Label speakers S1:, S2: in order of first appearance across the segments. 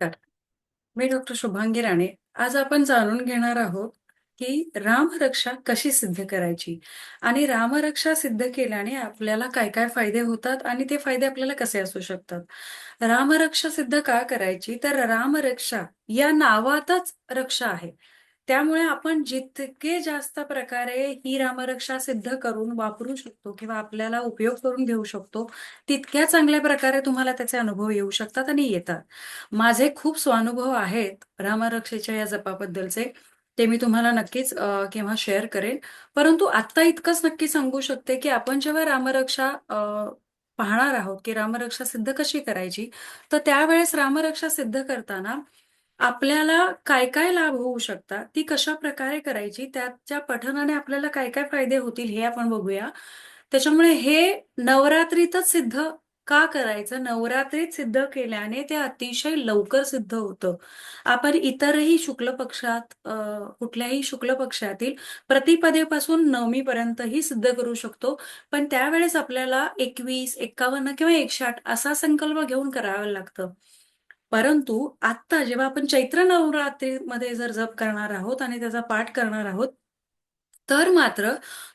S1: नमस्कार. मी डॉक्टर शुभांगी राणे. आज आपण जाणून घेणार आहोत, की रामरक्षा कशी सिद्ध करायची आणि रामरक्षा सिद्ध केल्याने आपल्याला काय-काय फायदे होतात आणि ते फायदे आपल्याला कसे असू शकतात. रामरक्षा सिद्ध का करायची? तर रामरक्षा या नावातच रक्षा आहे. त्यामुळे आपण जितके जास्त प्रकारे ही रामरक्षा सिद्ध करून वापरू शकतो किंवा आपल्याला उपयोग करून घेऊ शकतो, तितक्या चांगल्या प्रकारे तुम्हाला त्याचे अनुभव येऊ शकतात आणि येतात. माझे खूप स्वानुभव आहेत रामरक्षेच्या या जपाबद्दलचे. ते मी तुम्हाला नक्कीच केव्हा शेअर करेन. परंतु आत्ता इतकंच नक्की सांगू शकते, की आपण जेव्हा रामरक्षा पाहणार आहोत, की रामरक्षा सिद्ध कशी करायची, तर त्यावेळेस रामरक्षा सिद्ध करताना आपल्याला काय-काय लाभ होऊ शकतात, ती कशा प्रकारे करायची, त्याच्या पठनाने आपल्याला काय-काय फायदे होतील हे आपण बघूया. त्याच्यामुळे हे नवरात्रीतच सिद्ध का करायचं? नवरात्रीत सिद्ध केल्याने ते अतिशय लवकर सिद्ध होतं. आपण इतरही शुक्ल पक्षात कुठल्याही शुक्ल पक्षातील प्रतिपदेपासून नवमीपर्यंतही सिद्ध करू शकतो. पण त्यावेळेस आपल्याला 21, 51 किंवा 108 असा संकल्प घेऊन करावा लागतं. परंतु आत्ता जेव्हा आपण चैत्र नवरात्रीमध्ये जर जप करणार आहोत आणि त्याचा पाठ करणार आहोत, तर मात्र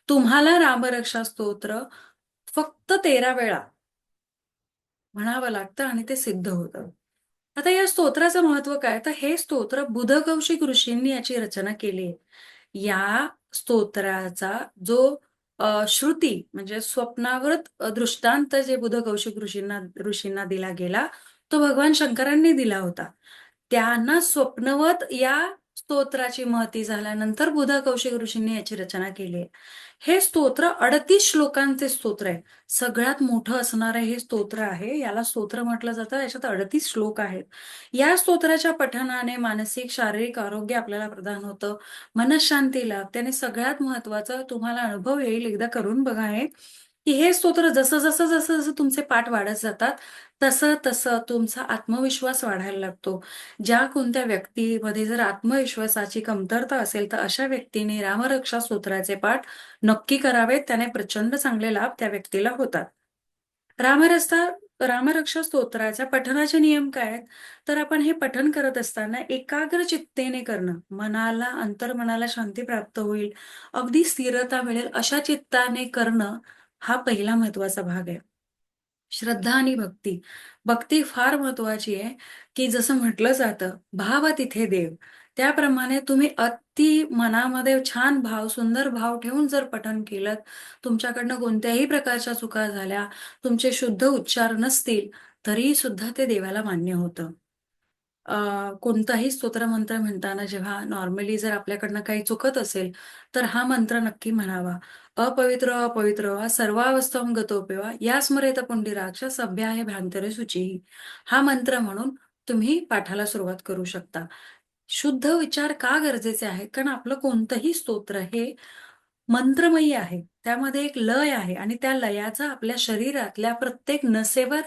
S1: तुम्हाला रामरक्षा स्तोत्र फक्त 13 वेळा म्हणावं लागतं आणि ते सिद्ध होतं. आता या स्तोत्राचं महत्त्व काय? तर हे स्तोत्र बुधकौशिक ऋषींनी याची रचना केली आहे. या स्तोत्राचा जो श्रुती म्हणजे स्वप्नावृत दृष्टांत जे बुधकौशिक ऋषींना ऋषींना दिला गेला, तो भगवान शंकरांनी दिला होता. त्यांना स्वप्नवत या स्तोत्राची महती झाल्यानंतर बुधकौशिक ऋषींनी याची रचना केली आहे. हे स्तोत्र 38 श्लोकांचे स्तोत्र आहे. सगळ्यात मोठं असणारं हे स्तोत्र आहे. याला स्तोत्र म्हटलं जातं. याच्यात 38 श्लोक आहेत. या स्तोत्राच्या पठणाने मानसिक, शारीरिक आरोग्य आपल्याला प्रदान होतं. मनशांती लाभ त्याने सगळ्यात महत्त्वाचं तुम्हाला अनुभव येईल एकदा करून बघा हे, की हे स्तोत्र जसं, जसं, जसं, जसं तुमचे पाठ वाढत जातात, तसं, तसं तुमचा आत्मविश्वास वाढायला लागतो. ज्या कोणत्या व्यक्तीमध्ये जर आत्मविश्वासाची कमतरता असेल, तर अशा व्यक्तीने रामरक्षा स्तोत्राचे पाठ नक्की करावेत. त्याने प्रचंड चांगले लाभ त्या व्यक्तीला होतात. रामरस्ता रामरक्षा स्तोत्राच्या पठनाचे नियम काय आहेत? तर आपण हे पठन करत असताना एकाग्र चित्तेने करणं. मनाला, अंतर्मनाला शांती प्राप्त होईल, अगदी स्थिरता मिळेल अशा चित्ताने करणं हा पहिला महत्त्वाचा भाग आहे. श्रद्धा आणि भक्ती. भक्ती फार महत्वाची आहे, की जसं म्हटलं जातं, "भाव तिथे देव." त्याप्रमाणे तुम्ही अति मनामध्ये छान भाव, सुंदर भाव ठेवून जर पठन केलंत, तुमच्याकडनं कोणत्याही प्रकारच्या चुका झाल्या, तुमचे शुद्ध उच्चार नसतील, तरी सुद्धा ते देवाला मान्य होतं. कोणताही कोणताही स्तोत्रमंत्र म्हणताना जेव्हा नॉर्मली जर आपल्याकडनं काही चुकत असेल, तर हा मंत्र नक्की म्हणावा. अपवित्र अपवित्र वा सर्वावस्थां गतोपेवा या स्मरेत सभ्य आहे भ्रांतरे सूची हा मंत्र म्हणून तुम्ही पाठाला सुरुवात करू शकता. शुद्ध विचार का गरजेचे आहेत? कारण आपलं कोणतंही स्तोत्र हे मंत्रमयी आहे. त्यामध्ये एक लय आहे आणि त्या लयाचा आपल्या शरीरातल्या प्रत्येक नसेवर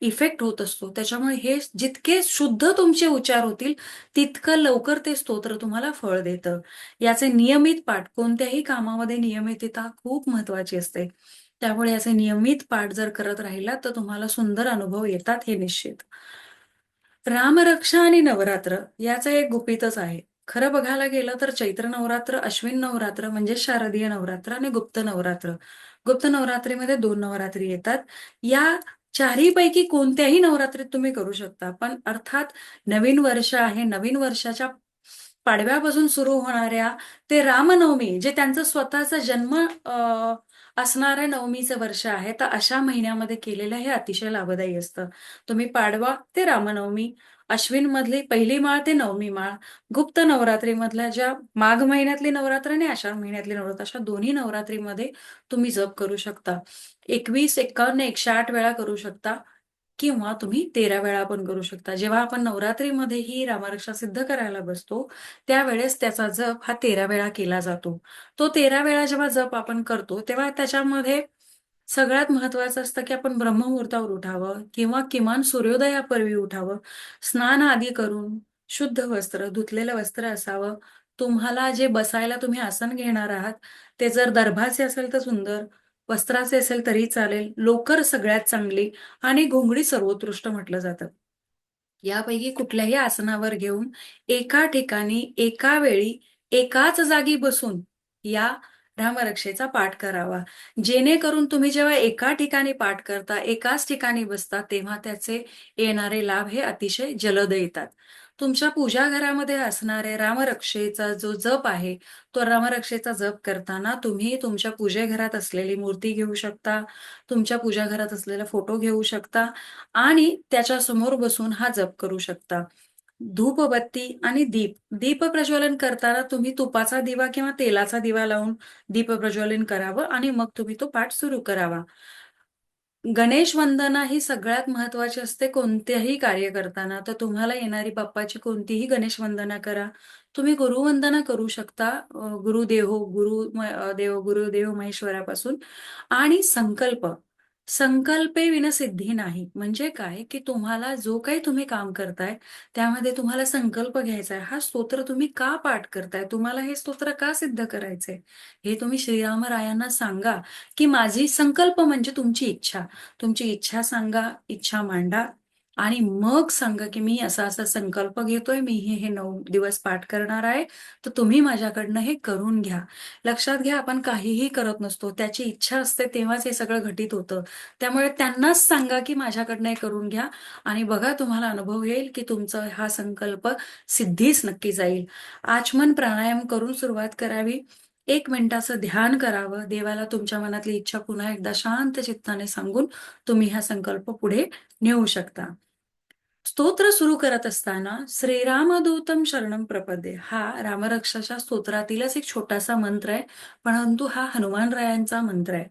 S1: इफेक्ट होत असतो. त्याच्यामुळे हे जितके शुद्ध तुमचे उच्चार होतील, तितकं लवकर ते स्तोत्र तुम्हाला फळ देतं. याचे नियमित पाठ, कोणत्याही कामामध्ये नियमितता खूप महत्वाची असते. त्यामुळे याचे नियमित पाठ जर करत राहिला तर तुम्हाला सुंदर अनुभव येतात हे निश्चित. रामरक्षा आणि नवरात्र याचं एक गुपितच आहे. खरं बघायला गेलं तर चैत्र नवरात्र, अश्विन नवरात्र म्हणजे शारदीय नवरात्र आणि गुप्त नवरात्र. गुप्त नवरात्रीमध्ये दोन नवरात्री येतात. या चारहीपैकी कोणत्याही नवरात्रीत तुम्ही करू शकता. पण अर्थात नवीन वर्ष आहे. नवीन वर्षाच्या पाडव्यापासून सुरू होणाऱ्या ते रामनवमी जे त्यांचं स्वतःचा जन्म असणारं असणाऱ्या नवमीचं वर्ष आहे. तर अशा महिन्यामध्ये केलेलं हे अतिशय लाभदायी असतं. तुम्ही पाडवा ते रामनवमी, अश्विनमधली पहिली माळ ते नवमी माळ, गुप्त नवरात्रीमधल्या ज्या माघ महिन्यातली नवरात्र आणि आषाढ महिन्यातली नवरात्र अशा दोन्ही नवरात्रीमध्ये तुम्ही जप करू शकता. 21, 51, 108 वेळा करू शकता किंवा तुम्ही 13 वेळा पण करू शकता. जेव्हा आपण नवरात्रीमध्ये ही रामरक्षा सिद्ध करायला बसतो, त्यावेळेस त्याचा जप हा 13 वेळा केला जातो. तो 13 वेळा जेव्हा जप आपण करतो, तेव्हा त्याच्यामध्ये सगळ्यात महत्वाचं असतं, की आपण ब्रह्ममुहूर्तावर उठावं किंवा किमान सूर्योदयापूर्वी उठावं. स्नान आदी करून शुद्ध वस्त्र, धुतलेलं वस्त्र असावं. तुम्हाला जे बसायला तुम्ही आसन घेणार आहात, ते जर दर्भाचे असेल तर सुंदर, वस्त्राचे असेल तरी चालेल. लोकर सगळ्यात चांगली आणि घोंगडी सर्वोत्कृष्ट म्हटलं जातं. यापैकी कुठल्याही आसनावर घेऊन एका ठिकाणी एका वेळी एकाच जागी बसून या रामरक्षेचा पाठ करावा जेणेकरून तुम्ही जेव्हा एका ठिकाणी पाठ करता एकाच ठिकाणी बसता तेव्हा त्याचे येणारे लाभ हे अतिशय जलद येतात तुमच्या पूजा घरामध्ये असणारे रामरक्षेचा जो जप आहे तो रामरक्षेचा जप करताना तुम्ही तुमच्या पूजेघरात असलेली मूर्ती घेऊ शकता तुमच्या पूजा घरात असलेला फोटो घेऊ शकता आणि त्याच्यासमोर बसून हा जप करू शकता. धूपबत्ती आणि दीप दीप प्रज्वलन करताना तुम्ही तुपाचा दिवा किंवा तेलाचा दिवा लावून दीप प्रज्वलन करावं आणि मग तुम्ही तो पाठ सुरू करावा. गणेश वंदना ही सगळ्यात महत्वाची असते कोणत्याही कार्य करताना तर तुम्हाला येणारी बाप्पाची कोणतीही गणेश वंदना करा. तुम्ही गुरुवंदना करू शकता अ, गुरुदेव गुरु देव गुरुदेव महेश्वरापासून. आणि संकल्प. संकल्पे विना सिद्धी नाही. म्हणजे काय? की तुम्हाला जो काही तुम्ही काम करताय त्यामध्ये तुम्हाला संकल्प घ्यायचा आहे. हा स्तोत्र तुम्ही का पाठ करताय? तुम्हाला हे स्तोत्र का सिद्ध करायचंय? हे तुम्ही श्रीरामरायांना सांगा की माझी संकल्प म्हणजे तुमची इच्छा. तुमची इच्छा सांगा इच्छा मांडा. आणि मग सांगा की मी असा असा संकल्प घेतोय मी हे हे नऊ दिवस पाठ करणार आहे तर तुम्ही माझ्याकडनं हे करून घ्या. लक्षात घ्या आपण काहीही करत नसतो त्याची इच्छा असते तेव्हाच हे सगळं घटित होतं. त्यामुळे त्यांनाच सांगा की माझ्याकडनं हे करून घ्या आणि बघा तुम्हाला अनुभव येईल की तुमचा हा संकल्प सिद्धीच नक्की जाईल. आचमन प्राणायाम करून सुरुवात करावी. एक मिनिटाचं ध्यान करावं. देवाला तुमच्या मनातली इच्छा पुन्हा एकदा शांत चित्ताने सांगून तुम्ही हा संकल्प पुढे नेऊ शकता. स्तोत्र सुरू करत असताना श्रीरामदूतम शरणम प्रपदे. हा रामरक्षाच्या स्तोत्रातीलच एक छोटासा मंत्र आहे परंतु हा हनुमानरायांचा मंत्र आहे.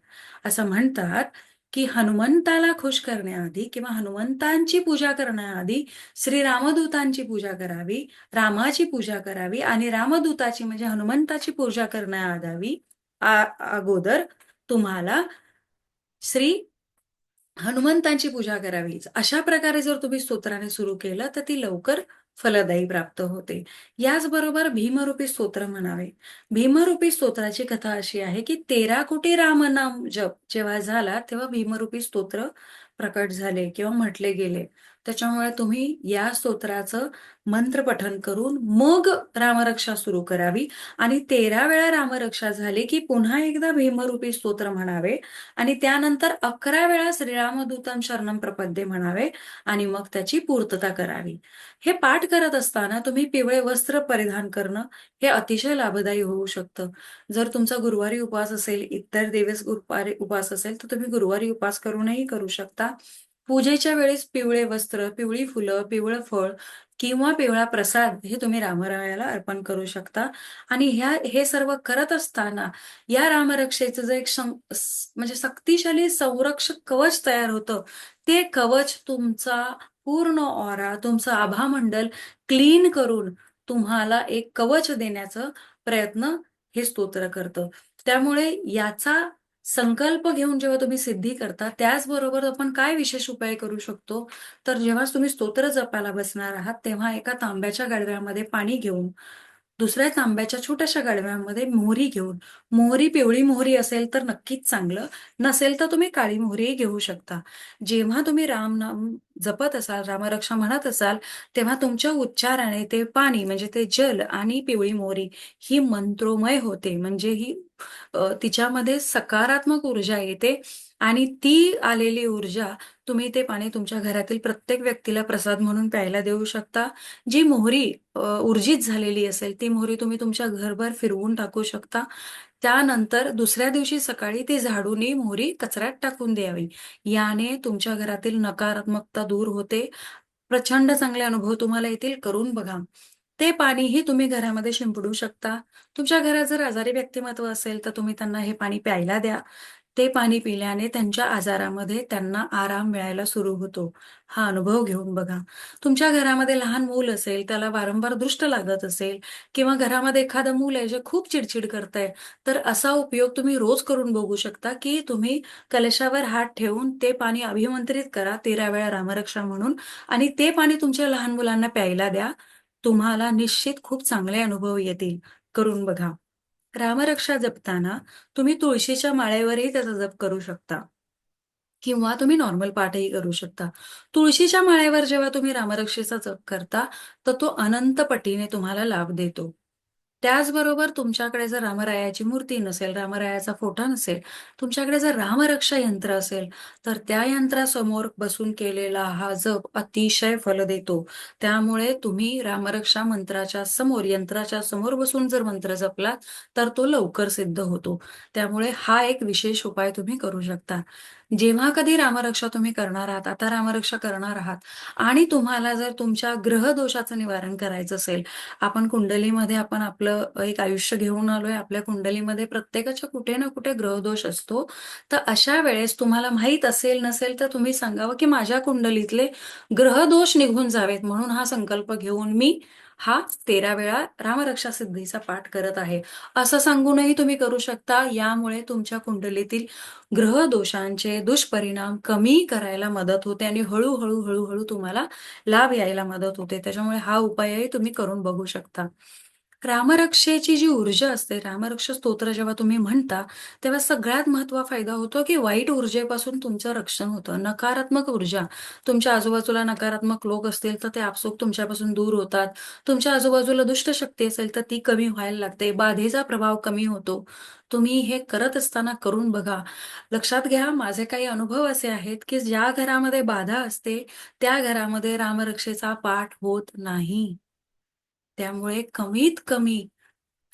S1: असं म्हणतात की हनुमंताला खुश करण्याआधी किंवा हनुमंतांची पूजा करण्याआधी श्री रामदूतांची पूजा करावी रामाची पूजा करावी आणि रामदूताची म्हणजे हनुमंताची पूजा करण्याआधावी अगोदर तुम्हाला श्री हनुमंतांची पूजा करावी अशा प्रकारे जर तुम्ही स्तोत्राने सुरू केलं तर ती लवकर फलदायी प्राप्त होते. याचबरोबर भीमरूपी स्तोत्र म्हणावे. भीमरूपी स्तोत्राची कथा अशी आहे की तेरा कोटी रामनाम जप जेव्हा झाला तेव्हा भीमरूपी स्तोत्र प्रकट झाले किंवा म्हटले गेले. त्याच्यामुळे तुम्ही या स्तोत्राचं मंत्र पठन करून मग रामरक्षा सुरू करावी. आणि तेरा वेळा रामरक्षा झाली की पुन्हा एकदा भीमरूपी स्तोत्र म्हणावे. आणि त्यानंतर अकरा वेळा श्रीरामदूतम शरणम प्रपद्ये म्हणावे. आणि मग त्याची पूर्तता करावी. हे पाठ करत असताना तुम्ही पिवळे वस्त्र परिधान करणं हे अतिशय लाभदायी होऊ शकतं. जर तुमचा गुरुवारी उपवास असेल इतर दिवस गुरुवारी उपवास असेल तर तुम्ही गुरुवारी उपवास करूनही करू शकता. पूजेच्या वेळेस पिवळे वस्त्र पिवळी फुलं पिवळं फळ किंवा पिवळा प्रसाद हे तुम्ही रामरायाला अर्पण करू शकता. आणि ह्या हे सर्व करत असताना या रामरक्षेचं जे एक म्हणजे शक्तिशाली संरक्षक कवच तयार होतं ते कवच तुमचा पूर्ण ऑरा तुमचं आभामंडल क्लीन करून तुम्हाला एक कवच देण्याचं प्रयत्न हे स्तोत्र करतं. त्यामुळे याचा संकल्प घेऊन जेव्हा तुम्ही सिद्धी करता त्याचबरोबर आपण काय विशेष उपाय करू शकतो? तर जेव्हा तुम्ही स्तोत्र जपायला बसणार आहात तेव्हा एका तांब्याच्या गाडव्यामध्ये पाणी घेऊन दुसऱ्या तांब्याच्या छोट्याशा गाडव्यामध्ये मोहरी घेऊन मोहरी पिवळी मोहरी असेल तर नक्कीच चांगलं नसेल तर तुम्ही काळी मोहरीही घेऊ शकता. जेव्हा तुम्ही राम नाम जपत असाल रामरक्षा म्हणत असाल तेव्हा तुमच्या उच्चाराने ते पाणी म्हणजे ते जल आणि पिवळी मोहरी ही मंत्रोमय होते. म्हणजे ही तिच्यामध्ये सकारात्मक ऊर्जा येते आणि ती आलेली ऊर्जा तुम्ही ते पाणी तुमच्या घरातील प्रत्येक व्यक्तीला प्रसाद म्हणून प्यायला देऊ शकता. जी मोहरी उर्जित ऊर्जित झालेली असेल ती मोहरी तुम्ही तुमच्या घरभर फिरवून टाकू शकता. त्यानंतर दुसऱ्या दिवशी सकाळी ती झाडूनी मोहरी कचऱ्यात टाकून द्यावी. याने तुमच्या घरातील नकारात्मकता दूर होते. प्रचंड चांगले अनुभव तुम्हाला येतील करून बघा. ते पाणीही तुम्ही घरामध्ये शिंपडू शकता. तुमच्या घरात जर आजारी व्यक्तिमत्व असेल तर तुम्ही त्यांना हे पाणी प्यायला द्या. ते पाणी पिल्याने त्यांच्या आजारामध्ये त्यांना आराम मिळायला सुरू होतो. हा अनुभव घेऊन बघा. तुमच्या घरामध्ये लहान मूल असेल त्याला वारंवार दृष्ट लागत असेल किंवा घरामध्ये एखादं मूल आहे जे खूप चिडचिड करतंय तर असा उपयोग तुम्ही रोज करून बघू शकता की तुम्ही कलशावर हात ठेवून ते पाणी अभिमंत्रित करा तेरा वेळा रामरक्षा म्हणून आणि ते पाणी तुमच्या लहान मुलांना प्यायला द्या. तुम्हाला निश्चित खूप चांगले अनुभव येतील. करून बघा. रामरक्षा जपताना तुम्ही तुळशीच्या माळेवरही त्याचा जप करू शकता किंवा तुम्ही नॉर्मल पाठही करू शकता. तुळशीच्या माळेवर जेव्हा तुम्ही रामरक्षेचा जप करता, तर तो अनंत पटीने तुम्हाला लाभ देतो. त्याचबरोबर तुमच्याकडे जर रामरायाची मूर्ती नसेल, रामरायाचा फोटो नसेल, तुमच्याकडे जर रामरक्षा यंत्र असेल, तर त्या यंत्रासमोर बसून केलेला हा जप अतिशय फल देतो. त्यामुळे तुम्ही रामरक्षा मंत्राच्या समोर, यंत्राच्या समोर बसून जर मंत्र जपलात, तर तो लवकर सिद्ध होतो. त्यामुळे हा एक विशेष उपाय तुम्ही करू शकता. जेव्हा कधी रामरक्षा तुम्ही करणार आहात, आता रामरक्षा करणार आहात आणि तुम्हाला जर तुमच्या ग्रहदोषाचं निवारण करायचं असेल, आपण कुंडलीमध्ये आपण आपलं एक आयुष्य घेऊन आलोय. आपल्या कुंडलीमध्ये प्रत्येकाच्या कुठे ना कुठे ग्रहदोष असतो. तर अशा वेळेस तुम्हाला माहीत असेल, नसेल तर तुम्ही सांगावं, की माझ्या कुंडलीतले ग्रहदोष निघून जावेत म्हणून हा संकल्प घेऊन मी हा 13 वेळा रामरक्षा सिद्धीचा पाठ करत आहे. असं सांगूनही तुम्ही करू शकता. यामुळे तुमच्या कुंडलीतील ग्रह दोषांचे दुष्परिणाम कमी करायला मदत होते आणि हळूहळू हळूहळू तुम्हाला लाभ यायला मदत होते. त्याच्यामुळे हा उपायही तुम्ही करून बघू शकता. रामरक्षेची जी ऊर्जा असते, रामरक्ष स्तोत्र जेव्हा तुम्ही म्हणता, तेव्हा सगळ्यात महत्वा फायदा होतो, की वाईट ऊर्जेपासून तुमचं रक्षण होतं. नकारात्मक ऊर्जा, तुमच्या आजूबाजूला नकारात्मक लोक असतील, तर ते आपसूक तुमच्यापासून दूर होतात. तुमच्या आजूबाजूला दुष्ट शक्ती असेल, तर ती कमी व्हायला लागते. बाधेचा प्रभाव कमी होतो. तुम्ही हे करत असताना करून बघा. लक्षात घ्या, माझे काही अनुभव असे आहेत, की ज्या घरामध्ये बाधा असते, त्या घरामध्ये रामरक्षेचा पाठ होत नाही. त्यामुळे कमीत कमी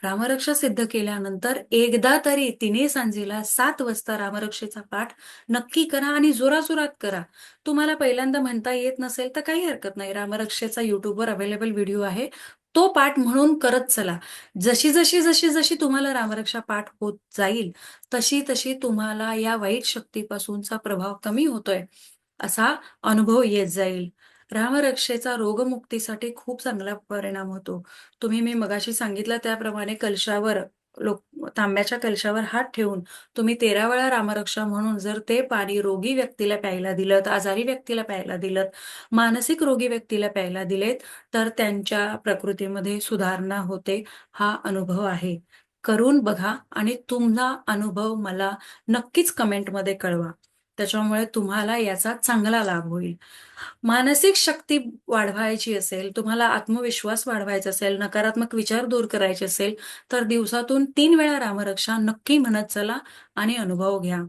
S1: रामरक्षा सिद्ध केल्यानंतर एकदा तरी तिने सांजेला सात वाजता रामरक्षेचा पाठ नक्की करा आणि जोराजोरात करा. तुम्हाला पहिल्यांदा म्हणता येत नसेल तर काही हरकत नाही. रामरक्षेचा युट्यूबवर अवेलेबल व्हिडिओ आहे. तो पाठ म्हणून करत चला. जशी, जशी, जशी, जशी तुम्हाला रामरक्षा पाठ होत जाईल, तशी, तशी तुम्हाला या वाईट शक्तीपासूनचा प्रभाव कमी होतोय, असा अनुभव येत जाईल. रामरक्षेचा रोगमुक्तीसाठी खूप चांगला परिणाम होतो. तुम्ही मी मगाशी सांगितलं त्याप्रमाणे कलशावर लोक तांब्याच्या कलशावर हात ठेवून तुम्ही 13 वेळा रामरक्षा म्हणून जर ते पाणी रोगी व्यक्तीला प्यायला दिलत, आजारी व्यक्तीला प्यायला दिलत, मानसिक रोगी व्यक्तीला प्यायला दिलेत, तर त्यांच्या प्रकृतीमध्ये सुधारणा होते. हा अनुभव आहे. करून बघा आणि तुमचा अनुभव मला नक्कीच कमेंटमध्ये कळवा. त्याच्यामुळे तुम्हाला याचा चांगला लाभ होईल. मानसिक शक्ती वाढवायची असेल, तुम्हाला आत्मविश्वास वाढवायचा असेल, नकारात्मक विचार दूर करायचे असेल, तर दिवसातून तीन वेळा रामरक्षा नक्की म्हणत चला आणि अनुभव घ्या.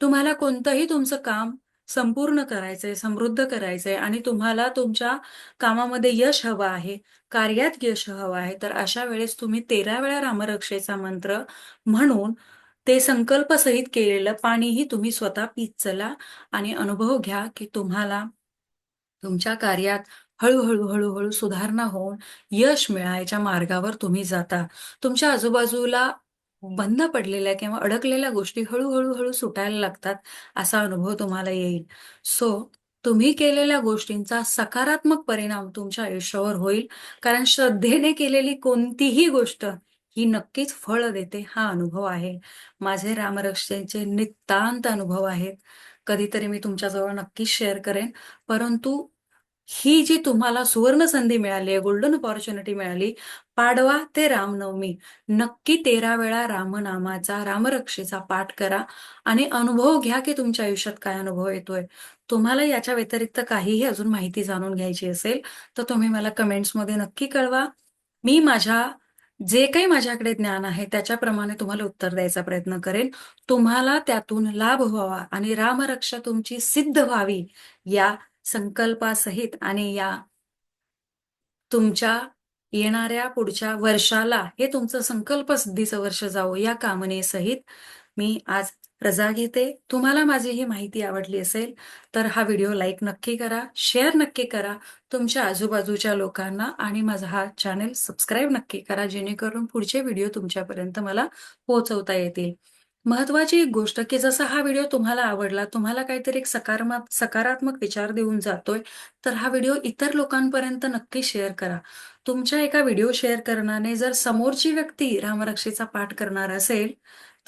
S1: तुम्हाला कोणतंही तुमचं काम संपूर्ण करायचंय, समृद्ध करायचंय आणि तुम्हाला तुमच्या कामामध्ये यश हवं आहे, कार्यात यश हवं आहे, तर अशा वेळेस तुम्ही 13 वेळा रामरक्षेचा मंत्र म्हणून ते संकल्पसहित केलेलं पाणीही तुम्ही स्वतः पीत चला आणि अनुभव घ्या, की तुम्हाला तुमच्या कार्यात हळूहळू हळूहळू सुधारणा होऊन यश मिळायच्या मार्गावर तुम्ही जाता. तुमच्या आजूबाजूला बंद पडलेल्या किंवा अडकलेल्या गोष्टी हळूहळू हळू सुटायला लागतात, असा अनुभव तुम्हाला येईल. सो तुम्ही केलेल्या गोष्टींचा सकारात्मक परिणाम तुमच्या आयुष्यावर होईल. कारण श्रद्धेने केलेली कोणतीही गोष्ट ही नक्कीच फळ देते, हा अनुभव आहे. माझे रामरक्षेचे नितांत अनुभव आहेत. कधीतरी मी तुमच्याजवळ नक्कीच शेअर करेन. परंतु ही जी तुम्हाला सुवर्ण संधी मिळाली आहे, गोल्डन अपॉर्च्युनिटी मिळाली, पाडवा ते रामनवमी नक्की 13 वेळा रामनामाचा, रामरक्षेचा पाठ करा आणि अनुभव घ्या, की तुमच्या आयुष्यात काय अनुभव येतोय. तुम्हाला याच्या व्यतिरिक्त काहीही अजून माहिती जाणून घ्यायची असेल, तर तुम्ही मला कमेंट्समध्ये नक्की कळवा. मी माझ्या जे काही माझ्याकडे ज्ञान आहे, त्याच्याप्रमाणे तुम्हाला उत्तर द्यायचा प्रयत्न करेन. तुम्हाला त्यातून लाभ व्हावा आणि रामरक्षा तुमची सिद्ध व्हावी, या संकल्पासहित आणि या तुमच्या येणाऱ्या पुढच्या वर्षाला हे तुमचं संकल्प सिद्धीचं वर्ष जावो या कामनेसहित मी आज रजा घेते. तुम्हाला माझी ही माहिती आवडली असेल, तर हा व्हिडिओ लाईक नक्की करा, शेअर नक्की करा तुमच्या आजूबाजूच्या लोकांना आणि माझा हा चॅनेल सबस्क्राईब नक्की करा, जेणेकरून पुढचे व्हिडिओ तुमच्यापर्यंत मला पोहोचवता येतील. महत्वाची एक गोष्ट, की जसा हा व्हिडिओ तुम्हाला आवडला, तुम्हाला काहीतरी एक सकारात्मक सकारात्मक विचार देऊन जातोय, तर हा व्हिडिओ इतर लोकांपर्यंत नक्की शेअर करा. तुमच्या एका व्हिडिओ शेअर करण्याने जर समोरची व्यक्ती रामरक्षेचा पाठ करणार असेल,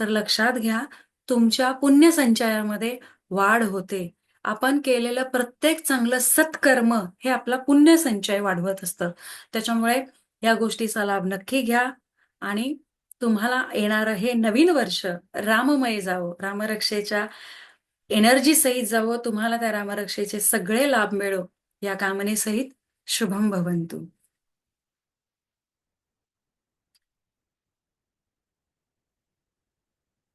S1: तर लक्षात घ्या, तुमच्या पुण्यसंचयामध्ये वाढ होते. आपण केलेलं प्रत्येक चांगलं सत्कर्म हे आपला पुण्यसंचय वाढवत असतं. त्याच्यामुळे या गोष्टीचा लाभ नक्की घ्या आणि तुम्हाला येणारं हे नवीन वर्ष राममय जावं रामरक्षेच्या एनर्जी सहित जावो तुम्हाला त्या रामरक्षेचे सगळे लाभ मिळो या कामनेसहित शुभम भवंतू